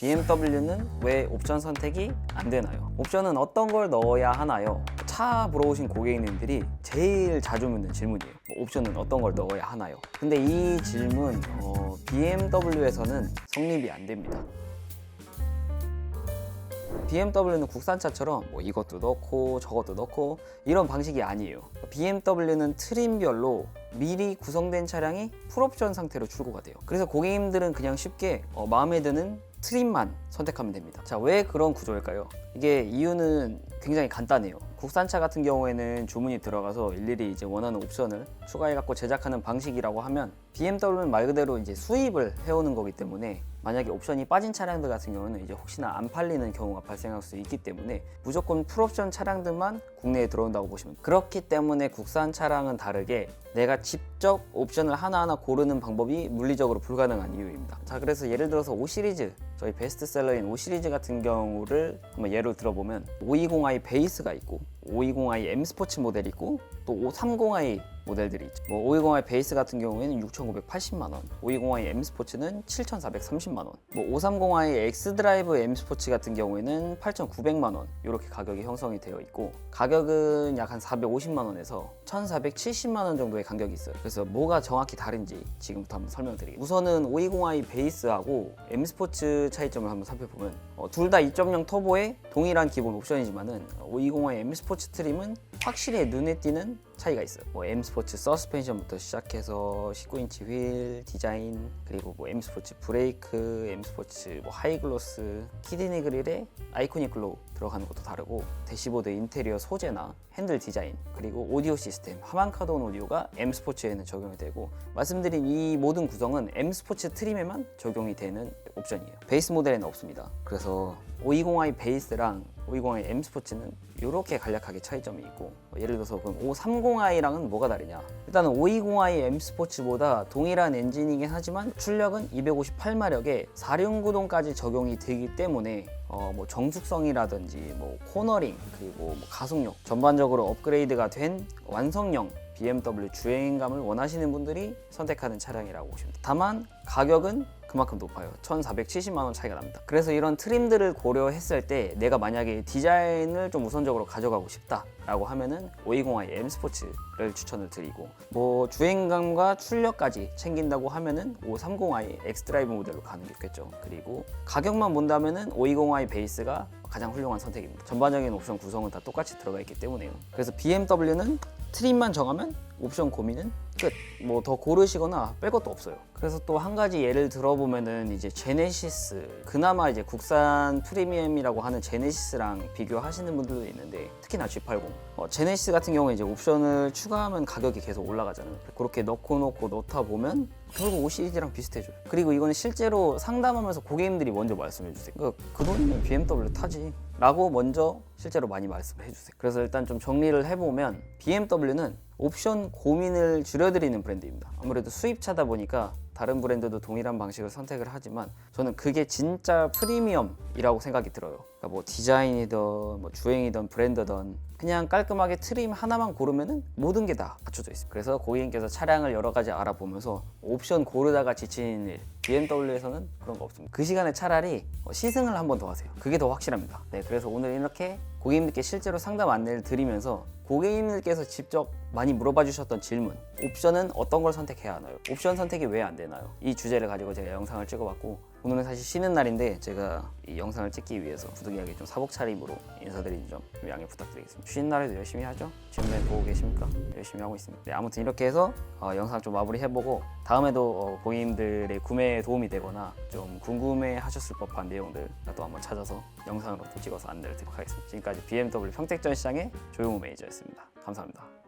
BMW는 왜 옵션 선택이 안 되나요? 옵션은 어떤 걸 넣어야 하나요? 차 보러 오신 고객님들이 제일 자주 묻는 질문이에요. 뭐 옵션은 어떤 걸 넣어야 하나요? 근데 이 질문 어, BMW에서는 성립이 안 됩니다. BMW는 국산차처럼 뭐 이것도 넣고 저것도 넣고 이런 방식이 아니에요. BMW는 트림별로 미리 구성된 차량이 풀옵션 상태로 출고가 돼요. 그래서 고객님들은 그냥 쉽게 어, 마음에 드는 트림만 선택하면 됩니다. 자, 왜 그런 구조일까요? 이게 이유는 굉장히 간단해요. 국산차 같은 경우에는 주문이 들어가서 일일이 이제 원하는 옵션을 추가해 갖고 제작하는 방식이라고 하면 BMW는 말 그대로 이제 수입을 해오는 거기 때문에 만약에 옵션이 빠진 차량들 같은 경우는 이제 혹시나 안 팔리는 경우가 발생할 수 있기 때문에 무조건 풀옵션 차량들만 국내에 들어온다고 보시면. 그렇기 때문에 국산 차량은 다르게 내가 직접 옵션을 하나하나 고르는 방법이 물리적으로 불가능한 이유입니다. 자, 그래서 예를 들어서 5 시리즈 저희 베스트셀러인 5 시리즈 같은 경우를 한번 예로 들어보면 520i 베이스가 있고 520i M 스포츠 모델이 있고 또 530i 모델들이 있죠. 뭐 520i 베이스 같은 경우에는 6,580만 원, 520i M 스포츠는 7,430만 원, 뭐 530i X 드라이브 M 스포츠 같은 경우에는 8,900만 원 이렇게 가격이 형성이 되어 있고 가격은 약 한 450만 원에서 1,470만 원 정도의 간격이 있어요. 그래서 뭐가 정확히 다른지 지금부터 한번 설명드리겠습니다. 우선은 520i 베이스하고 M 스포츠 차이점을 한번 살펴보면 어, 둘다 2.0 터보의 동일한 기본 옵션이지만은 520i M 스포츠 트림은 확실히 눈에 띄는 차이가 있어요. 뭐 M 스포츠 서스펜션부터 시작해서 19인치 휠 디자인 그리고 뭐 M 스포츠 브레이크, M 스포츠 뭐 하이글로스, 키드니 그릴에 아이코닉 글로우 들어가는 것도 다르고 대시보드 인테리어 소재나 핸들 디자인 그리고 오디오 시스템 하만카돈 오디오가 M 스포츠에는 적용이 되고 말씀드린 이 모든 구성은 M 스포츠 트림에만 적용이 되는 옵션이에요. 베이스 모델에는 없습니다. 그래서 520i 베이스랑 520i M 스포츠는 이렇게 간략하게 차이점이 있고 뭐 예를 들어서 그럼 530i랑은 뭐가 다르냐 일단은 520i M 스포츠보다 동일한 엔진이긴 하지만 출력은 258마력에 4륜구동까지 적용이 되기 때문에 어, 뭐 정숙성이라든지 뭐 코너링 그리고 뭐 가속력 전반적으로 업그레이드가 된 완성형 BMW 주행감을 원하시는 분들이 선택하는 차량이라고 보시면 돼요. 다만 가격은 그만큼 높아요. 1,470만 원 차이가 납니다. 그래서 이런 트림들을 고려했을 때 내가 만약에 디자인을 좀 우선적으로 가져가고 싶다라고 하면은 520i M 스포츠를 추천을 드리고 뭐 주행감과 출력까지 챙긴다고 하면은 530i X 드라이브 모델로 가는 게 좋겠죠. 그리고 가격만 본다면은 520i 베이스가 가장 훌륭한 선택입니다. 전반적인 옵션 구성은 다 똑같이 들어가 있기 때문에요. 그래서 BMW는 트림만 정하면 옵션 고민은 끝. 뭐 더 고르시거나 뺄 것도 없어요. 그래서 또 한 가지 예를 들어보면은 이제 제네시스 그나마 이제 국산 프리미엄이라고 하는 제네시스랑 비교하시는 분들도 있는데 특히나 G80 어, 제네시스 같은 경우에 이제 옵션을 추가하면 가격이 계속 올라가잖아요. 그렇게 넣고 넣고 넣다 보면 결국 5 시리즈랑 비슷해져요. 그리고 이거는 실제로 상담하면서 고객님들이 먼저 말씀해 주세요. 그, 그 돈이면 BMW 타지. 라고 먼저 실제로 많이 말씀을 해주세요. 그래서 일단 좀 정리를 해보면 BMW는 옵션 고민을 줄여드리는 브랜드입니다. 아무래도 수입차다 보니까 다른 브랜드도 동일한 방식을 선택을 하지만 저는 그게 진짜 프리미엄이라고 생각이 들어요. 그러니까 뭐 디자인이든 뭐 주행이든 브랜드든 그냥 깔끔하게 트림 하나만 고르면은 모든 게 다 갖춰져 있어요. 그래서 고객님께서 차량을 여러 가지 알아보면서 옵션 고르다가 지치는 일 BMW에서는 그런 거 없습니다. 그 시간에 차라리 시승을 한 번 더 하세요. 그게 더 확실합니다. 네, 그래서 오늘 이렇게 고객님들께 실제로 상담 안내를 드리면서 고객님들께서 직접 많이 물어봐 주셨던 질문 옵션은 어떤 걸 선택해야 하나요? 옵션 선택이 왜 안 되나요? 이 주제를 가지고 제가 영상을 찍어봤고 오늘은 사실 쉬는 날인데 제가 이 영상을 찍기 위해서 부득이하게 좀 사복 차림으로 인사드리는 점 양해 부탁드리겠습니다. 쉬는 날에도 열심히 하죠? 지금도 보고 계십니까? 열심히 하고 있습니다. 네, 아무튼 이렇게 해서 어, 영상 좀 마무리해보고 다음에도 어, 고객님들의 구매에 도움이 되거나 좀 궁금해하셨을 법한 내용들 또 한번 찾아서 영상으로 또 찍어서 안내를 드리도록 하겠습니다. 지금까지 BMW 평택전 시장의 조용우 매니저였습니다. 감사합니다.